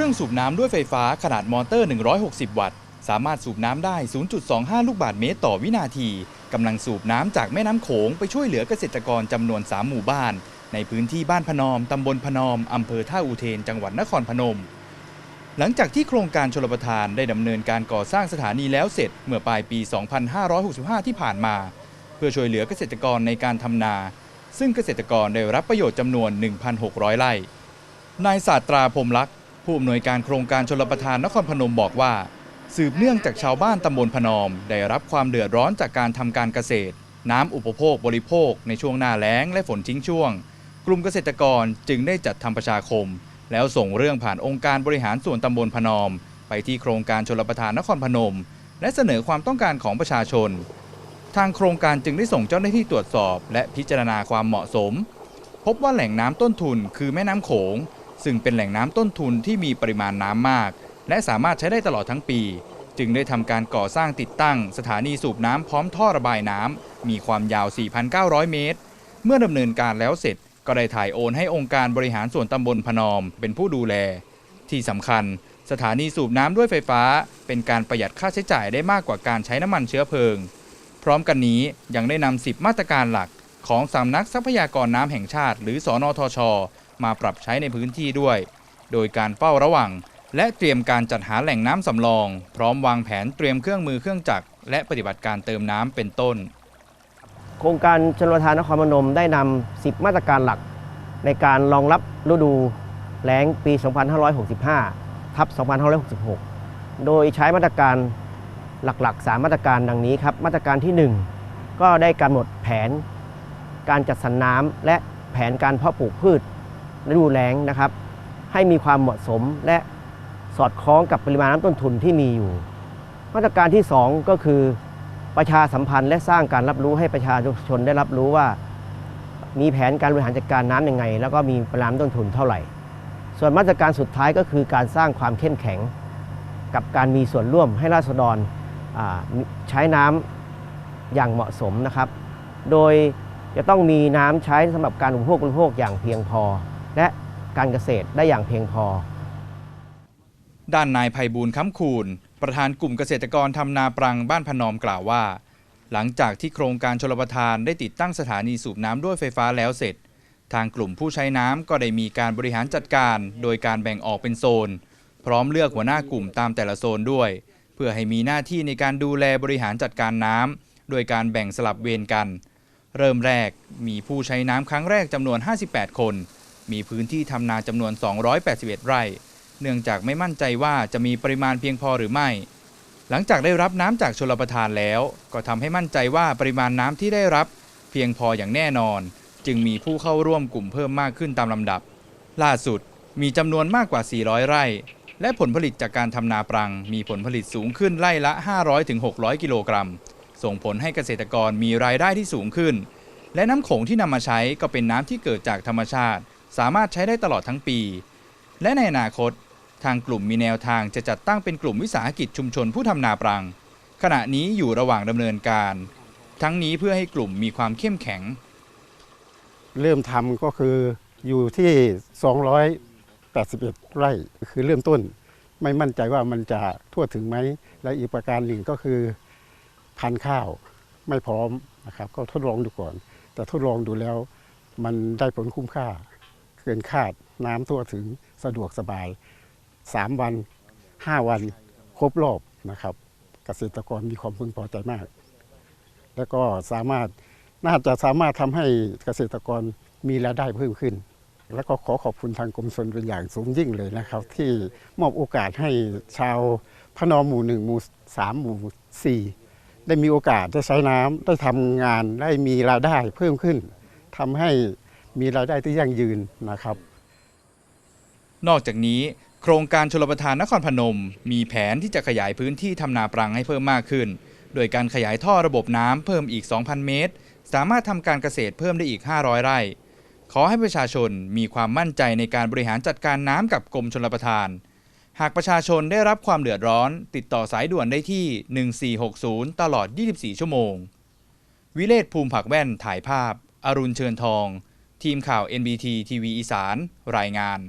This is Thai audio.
ครื่องสูบน้ำด้วยไฟฟ้าขนาดมอเตอร์ 160 วัตต์ สามารถสูบน้ำได้ 0.25 ลูกบาศก์เมตรต่อวินาทีกำลังสูบน้ำจากแม่น้ำโขงไปช่วยเหลือเกษตรกรจำนวน 3 หมู่บ้าน ในพื้นที่บ้านพนอมตำบลพนอมอำเภอท่าอุเทน จังหวัดนครพนม หลังจากที่โครงการชลประทานได้ดำเนินการก่อสร้างสถานีแล้วเสร็จเมื่อปลายปี 2565 ที่ผ่านมา เพื่อช่วยเหลือเกษตรกรในการทำนา ซึ่งเกษตรกรได้รับประโยชน์จำนวน 1,600 ไร่นายศาสตราพรมลักษ์ ผู้อำนวยการโครงการชลประทานนครพนมบอกว่า สืบเนื่องจากชาวบ้านตำบลพนอม ได้รับความเดือดร้อนจากการทำการเกษตร น้ำอุปโภคบริโภค ในช่วงหน้าแล้งและฝนทิ้งช่วง กลุ่มเกษตรกรจึงได้จัดทำประชาคม แล้วส่งเรื่องผ่านองค์การบริหารส่วนตำบลพนอม ไปที่โครงการชลประทานนครพนม และเสนอความต้องการของประชาชน ทางโครงการจึงได้ส่งเจ้าหน้าที่ตรวจสอบ และพิจารณาความเหมาะสม พบว่าแหล่งน้ำต้นทุนคือแม่น้ำโขง ซึ่งเป็นแหล่งน้ำต้นทุนที่มีปริมาณน้ำมาก และสามารถใช้ได้ตลอดทั้งปี จึงได้ทำการก่อสร้างติดตั้ง สถานีสูบน้ำพร้อมท่อระบายน้ำมีความยาว 4,900 เมตร เมื่อดำเนินการแล้วเสร็จก็ได้ถ่ายโอนให้องค์การบริหารส่วนตำบลพนอม เป็นผู้ดูแล ที่สำคัญ สถานีสูบน้ำด้วยไฟฟ้า เป็นการประหยัดค่าใช้จ่ายได้มากกว่าการใช้น้ำมันเชื้อเพลิง พร้อมกันนี้ยังได้นำ10 มาตรการหลักของสำนักทรัพยากรน้ำแห่งชาติ หรือสอนอทช มาปรับใช้ในพื้นที่ด้วย โดยการเฝ้าระวัง และเตรียมการจัดหาแหล่งน้ำสำรอง พร้อมวางแผนเตรียมเครื่องมือเครื่องจักรและปฏิบัติการเติมน้ำเป็นต้น โครงการชนประทานนครพนมได้นำ 10 มาตรการหลัก ในการรองรับฤดูแล้งปี 2565 ทับ 2566 โดยใช้มาตรการหลักๆ 3 มาตรการดังนี้ครับ มาตรการที่ 1 ก็ได้กำหนดแผนการจัดสรรน้ำและแผนการเพาะปลูกพืช ฤดูแล้งนะครับ ให้มีความเหมาะสมและสอดคล้องกับปริมาณน้ำต้นทุนที่มีอยู่ มาตรการที่ 2 ก็คือประชาสัมพันธ์และสร้างการรับรู้ให้ประชาชนได้รับรู้ว่า มีแผนการบริหารจัดการน้ำยังไง แล้วก็มีปริมาณต้นทุนเท่าไหร่ ส่วนมาตรการสุดท้ายก็คือการสร้างความเข้มแข็ง กับการมีส่วนร่วมให้ราษฎรใช้น้ำอย่างเหมาะสมนะครับ โดยจะต้องมีน้ำใช้สำหรับการอุปโภคบริโภคอย่างเพียงพอ และการเกษตรได้อย่างเพียงพอ ด้านนายภัยบูลค้ำคูณ ประธานกลุ่มเกษตรกรทำนาปรังบ้านพนอมกล่าวว่า หลังจากที่โครงการชลประทานได้ติดตั้งสถานีสูบน้ำด้วยไฟฟ้าแล้วเสร็จ ทางกลุ่มผู้ใช้น้ำก็ได้มีการบริหารจัดการ โดยการแบ่งออกเป็นโซน พร้อมเลือกหัวหน้ากลุ่มตามแต่ละโซนด้วย เพื่อให้มีหน้าที่ในการดูแลบริหารจัดการน้ำโดยการแบ่งสลับเวรกัน เริ่มแรกมีผู้ใช้น้ำครั้งแรกจำนวน 58 คน มีพื้นที่ทำนาจำนวน 281 ไร่ เนื่องจากไม่มั่นใจว่าจะมีปริมาณเพียงพอหรือไม่ หลังจากได้รับน้ำจากชลประทานแล้ว ก็ทำให้มั่นใจว่าปริมาณน้ำที่ได้รับ เพียงพออย่างแน่นอน จึงมีผู้เข้าร่วมกลุ่มเพิ่มมากขึ้นตามลำดับ ล่าสุดมีจำนวนมากกว่า 400 ไร่ และผลผลิตจากการทำนาปรัง มีผลผลิตสูงขึ้นไร่ละ 500-600 กิโลกรัม ส่งผลให้เกษตรกรมีรายได้ที่สูงขึ้น และน้ำโขงที่นำมาใช้ก็เป็นน้ำที่เกิดจากธรรมชาติ สามารถใช้ได้ตลอดทั้งปี และในอนาคต ทางกลุ่มมีแนวทางจะจัดตั้งเป็นกลุ่มวิสาหกิจชุมชนผู้ทำนาปรัง ขณะนี้อยู่ระหว่างดำเนินการ ทั้งนี้เพื่อให้กลุ่มมีความเข้มแข็ง เริ่มทำก็คืออยู่ที่ 281 ไร่คือเริ่มต้น ไม่มั่นใจว่ามันจะทั่วถึงไหม และอีกประการหนึ่งก็คือพันข้าวไม่พร้อมนะครับ ก็ทดลองดูก่อน แต่ทดลองดูแล้วมันได้ผลคุ้มค่า กินคาด น้ำทั่วถึงสะดวกสบาย 3 วัน 5 วันครบรอบนะครับ เกษตรกรมีความพึงพอใจมาก แล้วก็สามารถน่าจะสามารถทำให้เกษตรกรมีรายได้เพิ่มขึ้น แล้วก็ขอขอบคุณทางกรมชนเป็นอย่างสูงยิ่งเลยนะครับ ที่มอบโอกาสให้ชาวพนอมหมู่หนึ่งหมู่สามหมู่สี่ได้มีโอกาสได้ใช้น้ำได้ทำงานได้มีรายได้เพิ่มขึ้นทำให้ มีรายได้ที่ยั่งยืนนะครับ นอกจากนี้โครงการชลประทานนครพนม มีแผนที่จะขยายพื้นที่ทำนาปรังให้เพิ่มมากขึ้น โดยการขยายท่อระบบน้ำเพิ่มอีก 2,000 เมตร สามารถทำการเกษตรเพิ่มได้อีก 500 ไร่ ขอให้ประชาชนมีความมั่นใจในการบริหารจัดการน้ำกับกรมชลประทาน หากประชาชนได้รับความเดือดร้อน ติดต่อสายด่วนได้ที่ 1460 ตลอด 24 ชั่วโมง วิเลศภูมิผักแว่นถ่ายภาพ อรุณเชิญทอง ทีมข่าว NBT ทีวีอีสาน รายงาน